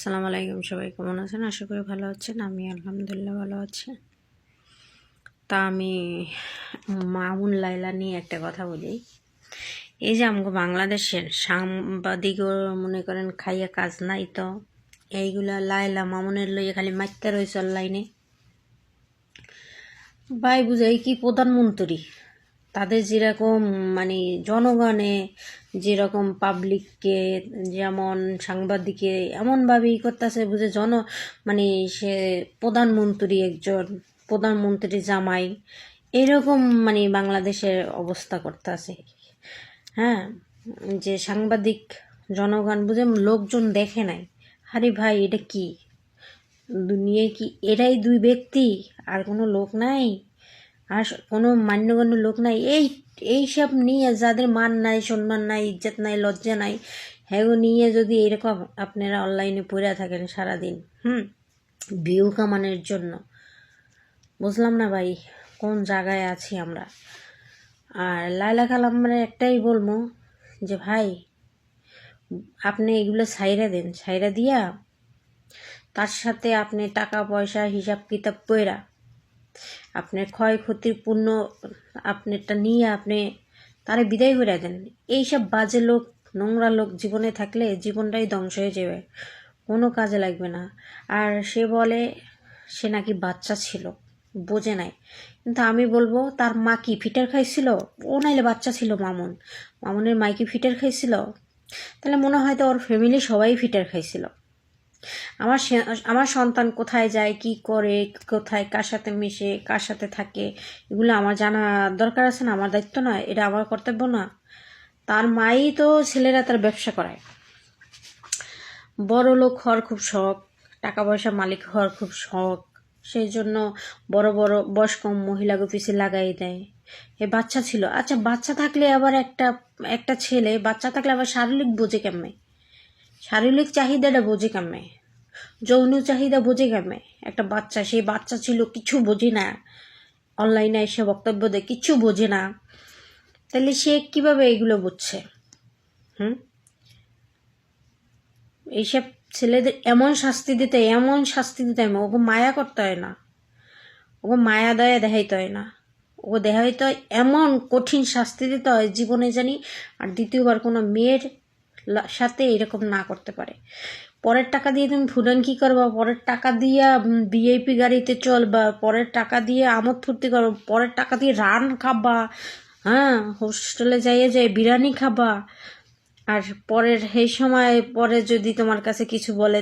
আসসালামু আলাইকুম সবাই, কেমন আছেন? আশা করি ভালো আছেন। আমি আলহামদুলিল্লাহ ভালো আছি। তা আমি মামুন লাইলা নিয়ে একটা কথা বলি। এই যে আমাকে বাংলাদেশের সাংবাদিকও মনে করেন খাইয়া কাজ নাই তো, এইগুলা লাইলা মামুনের লইয়া খালি মাইতে রয়েছে অনলাইনে ভাই বুঝাই কি প্রধানমন্ত্রী? তাদের যেরকম মানে জনগণে যেরকম পাবলিককে যেমন সাংবাদিকে এমনভাবে ই করতেছে বুঝে জন মানে সে প্রধানমন্ত্রী একজন, প্রধানমন্ত্রী জামাই, এরকম মানে বাংলাদেশের অবস্থা করতেছে। হ্যাঁ যে সাংবাদিক জনগণ বুঝে লোকজন দেখে নাই। আরে ভাই, এটা কি? দুনিয়ায় কি এরাই দুই ব্যক্তি? আর কোনো লোক নাই? আর কোনো মান্যগণ্য লোক নাই। এই এইসব নিয়ে যাদের মান নাই, সম্মান নাই, ইজ্জত নাই, লজ্জা নাই হ্যাঁ নিয়ে যদি এরকম আপনারা অনলাইনে পড়ে থাকেন সারাদিন, হুম ভিউ কামানোর জন্য। বুঝলাম না ভাই, কোন জায়গায় আছি আমরা? আর লাইলা কালাম মানে একটাই বলব যে, ভাই, আপনি এগুলো ছাইরা দেন ছাইরা দিয়া তার সাথে আপনি টাকা পয়সা হিসাব কিতাব কইরা আপনার ক্ষয়ক্ষতির পূর্ণ আপনারটা নিয়ে আপনি তারে বিদায় করে দেন এইসব বাজে লোক, নোংরা লোক জীবনে থাকলে জীবনটাই ধ্বংস হয়ে যাবে। কোনো কাজে লাগবে না। আর সে বলে, সে নাকি বাচ্চা ছিল, বোঝে নাই। কিন্তু আমি বলব, তার মা কি ফিটার খাইছিল? ও নাইলে বাচ্চা ছিল মামুন। মামুনের মাই কি ফিটার খাইছিল? তাহলে মনে হয় তো ওর ফ্যামিলি সবাই ফিটার খাইছিল। আমার আমার সন্তান কোথায় যায়, কি করে, কোথায়, কার সাথে মিশে, কার সাথে থাকে, এগুলো আমার জানা দরকার আছে না, আমার দায়িত্ব নয়, এটা আমার কর্তব্য না। তার মাই তো ছেলেরা তার ব্যবসা করায়। বড় লোক হওয়ার খুব শখ, টাকা পয়সা মালিক হওয়ার খুব শখ, সেই জন্য বড় বড়, বয়স্ক মহিলাকে পিছিয়ে লাগাই দেয়। এ বাচ্চা ছিল। আচ্ছা বাচ্চা থাকলে আবার একটা একটা ছেলে, বাচ্চা থাকলে আবার শারীরিক বোঝে কেমনে? শারীরিক চাহিদাটা বোঝে কেমনে? যৌন চাহিদা বোঝে কেমনে একটা বাচ্চা, সেই বাচ্চা ছিল কিছু বোঝে না। অনলাইনে এসে বক্তব্য দেয়, কিছু বোঝে না। তাহলে সে কীভাবে এগুলো বুঝছে? হুম? এইসব ছেলেদের এমন শাস্তি দিতে, এমন শাস্তি দিতে হয় ওকে মায়া করতে হয় না। ওকে মায়া দয়া দেখাইতে হয় না। ও দেখাইতে হয় এমন কঠিন শাস্তি দিতে হয় জীবনে জানি। আর দ্বিতীয়বার কোনো মেয়ের সাথে এরকম না করতে পারে। পরের টাকা দিয়ে তুমি ফুডান কী করবা? পরের টাকা দিয়ে বিআইপি গাড়িতে চলবা পরের টাকা দিয়ে আমোদ ফুর্তি করো, পরের টাকা দিয়ে রান খাবা হ্যাঁ হোস্টেলে যাইয়ে যাই বিরিয়ানি খাবা। আর পরের, সেই সময় পরে যদি তোমার কাছে কিছু বলে